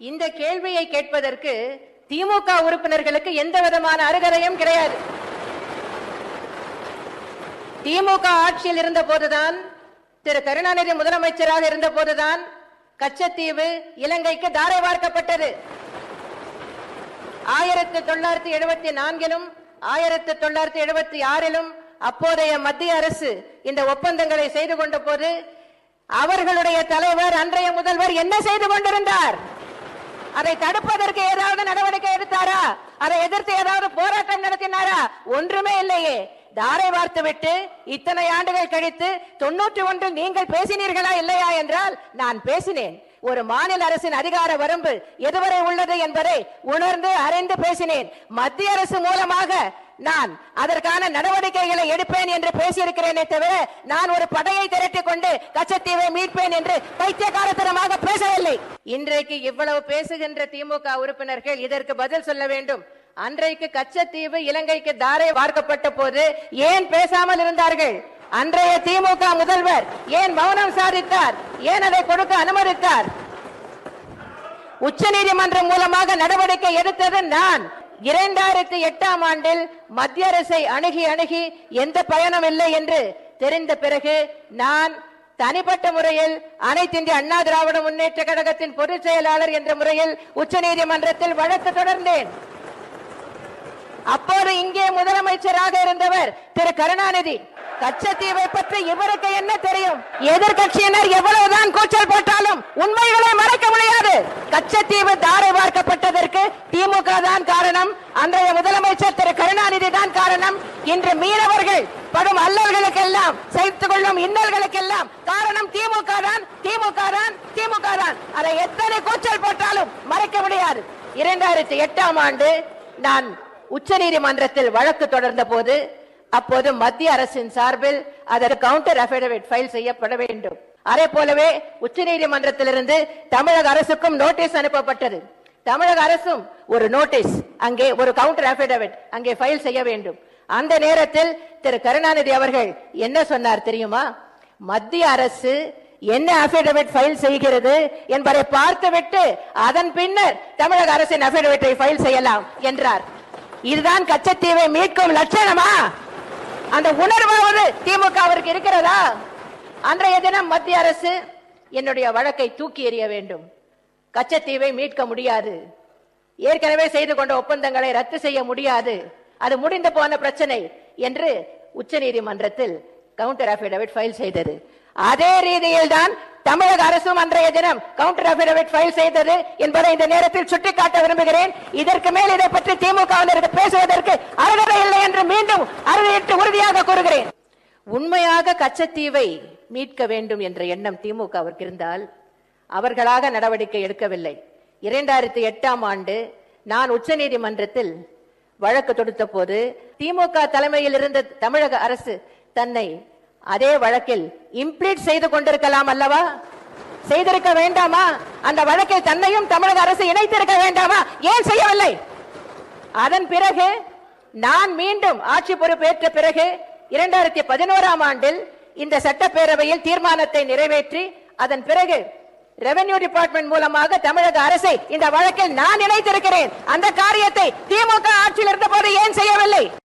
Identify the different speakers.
Speaker 1: இந்த கேள்வியை கேட்பதற்கு திமுக உறுப்பினர்களுக்கு எந்த விதமான அருகதையும் கிடையாது. திமுக ஆட்சியில் இருந்த போதுதான் திரு கருணாநிதி முதலமைச்சராக இருந்த போதுதான் கச்சத்தீவு இலங்கைக்கு தாரை வார்க்கப்பட்டது. ஆயிரத்தி தொள்ளாயிரத்தி எழுபத்தி நான்கிலும் ஆயிரத்தி தொள்ளாயிரத்தி எழுபத்தி ஆறிலும் அப்போதைய மத்திய அரசு இந்த ஒப்பந்தங்களை செய்து கொண்ட போது அவர்களுடைய தலைவர் அன்றைய முதல்வர் என்ன செய்து கொண்டிருந்தார்? அதை தடுப்பதற்கு ஏதாவது நடவடிக்கை எடுத்தாரா? அதை எதிர்த்து ஏதாவது போராட்டம் நடத்தினாரா? ஒன்றுமே இல்லையே. தாரை வார்த்து விட்டு இத்தனை ஆண்டுகள் கழித்து தொண்ணூற்றி ஒன்றில் நீங்கள் பேசினீர்களா இல்லையா என்றால் நான் பேசினேன். ஒரு மாநில அரசின் அதிகார வரம்பு எதுவரை உள்ளது என்பதை உணர்ந்து அறிந்து பேசினேன். மத்திய அரசு மூலமாக நான் அதற்கான நடவடிக்கைகளை எடுப்பேன் என்று பேசியிருக்கிறேனே தவிர நான் ஒரு படையை திரட்டிக் கொண்டு கச்சத்தீவை மீட்பேன் என்று பைத்தியகாரத்தனமாக பேசவில்லை. இன்றைக்கு இவ்வளவு பேசுகின்ற திமுக உறுப்பினர்கள் இதற்கு பதில் சொல்ல வேண்டும். அன்றைக்கு கச்சத்தீவு இலங்கைக்கு தாரை வார்க்கப்பட்ட போது ஏன் பேசாமல் இருந்தார்கள்? அன்றைய திமுக முதல்வர் ஏன் மௌனம் சாதித்தார்? ஏன் அதை கொடுக்க அனுமதித்தார்? உச்ச நீதிமன்றம் மூலமாக நடவடிக்கை எடுத்தது நான். இரண்டாயிரத்தி எட்டாம் ஆண்டில் மத்திய அரசை அணுகி அணுகி எந்த பயனும் இல்லை என்று தெரிந்த பிறகு நான் தனிப்பட்ட முறையில் அனைத்து இந்திய அண்ணா திராவிட முன்னேற்ற கழகத்தின் பொதுச் செயலாளர் என்ற முறையில் உச்ச நீதிமன்றத்தில் வழக்கு தொடர்ந்தேன். அப்போது இங்கே முதலமைச்சராக இருந்தவர் திரு கருணாநிதி. கச்சத்தீவை பற்றி இவருக்கு என்ன தெரியும்? எதிர்கட்சியினர் எவ்வளவுதான் கூச்சல் போட்டாலும் உண்மைகளை மறைக்க முடியாது. கச்சத்தீவு தாரை பார்க்கப்பட்டதற்கு திமுக தான் காரணம். அன்றைய முதலமைச்சர் திரு கருணாநிதி தான் காரணம். இன்று மீனவர்கள் படும் அல்லல்களுக்கெல்லாம் சேர்த்துக் கொள்ளும் இன்னல்களுக்கெல்லாம் காரணம் திமுக தான் திமுக தான் திமுக தான். அதை எத்தனை கூச்சல் போட்டாலும் மறைக்க முடியாது. இரண்டாயிரத்தி எட்டாம் ஆண்டு நான் உச்சநீதிமன்றத்தில் வழக்கு தொடர்ந்த போது அப்போது மத்திய அரசின் சார்பில் அதற்கு கவுண்டர் அபிடவிட் ஃபைல் செய்யப்பட வேண்டும். அதே போலவே உச்ச நீதிமன்றத்திலிருந்து தமிழக அரசுக்கும் நோட்டீஸ் அனுப்பப்பட்டது. தமிழக அரசும் ஒரு நோட்டீஸ் அங்கே ஒரு கவுண்டர் அபிடவிட் அங்கே ஃபைல் செய்ய வேண்டும். அந்த நேரத்தில் திரு கருணாநிதி அவர்கள் என்ன சொன்னார் தெரியுமா? மத்திய அரசு என்ன அபிடவிட் ஃபைல் செய்கிறது என்பதை பார்த்துவிட்டு அதன் பின்னர் தமிழக அரசின் அபிடவிட்டை ஃபைல் செய்யலாம் என்றார். இதுதான் கச்சத்தீவை மீட்கும் லட்சணமா? அந்த உணர்வாவது திமுகவிற்கு இருக்கிறதா? அன்றைய தினம் மத்திய அரசு என்னுடைய வழக்கை தூக்கி எறிய வேண்டும். கச்சத்தீவை மீட்க முடியாது. ஏற்கனவே செய்து கொண்ட ஒப்பந்தங்களை ரத்து செய்ய முடியாது. அது முடிந்து போன பிரச்சனை என்று உச்சநீதிமன்றத்தில் கவுண்டர் அபிடவிட் ஃபைல் செய்தது. அதே ரீதியில் தான் தமிழக அரசும் அன்றைய தினம் கவுண்டர் அபிடவிட் ஃபைல் செய்தது என்பதை இந்த நேரத்தில் சுட்டிக்காட்ட விரும்புகிறேன். இதற்கு மேல் இதை பற்றி திமுக பேசுவதற்கு அருகதை இல்லை என்று மீண்டும் அறுதியிட்டு உறுதியாக கூறுகிறேன். உண்மையாக கச்சத்தீவை மீட்க வேண்டும் என்ற எண்ணம் திமுக அவருக்கு இருந்தால் அவர்களாக நடவடிக்கை எடுக்கவில்லை. இரண்டாயிரத்தி எட்டாம் ஆண்டு நான் உச்சநீதிமன்றத்தில் வழக்கு தொடுத்த போது திமுக தலைமையில் இருந்த தமிழக அரசு தன்னை அதே வழக்கில் இம்ப்ளீட் செய்து கொண்டிருக்கலாம் அல்லவா? செய்திருக்க வேண்டாமா? அந்த வழக்கில் தன்னையும் தமிழக அரசு இணைத்திருக்க வேண்டாமா? ஏன் செய்யவில்லை? அதன் பிறகு நான் மீண்டும் ஆட்சி பொறுப்பேற்ற பிறகு இரண்டாயிரத்தி பதினோராம் ஆண்டில் இந்த சட்டப்பேரவையில் தீர்மானத்தை நிறைவேற்றி அதன் பிறகு ரெவென்யூ டிபார்ட்மெண்ட் மூலமாக தமிழக அரசை இந்த வழக்கில் நான் இணைத்திருக்கிறேன். அந்த காரியத்தை திமுக ஆட்சியில் இருந்த போது ஏன் செய்யவில்லை?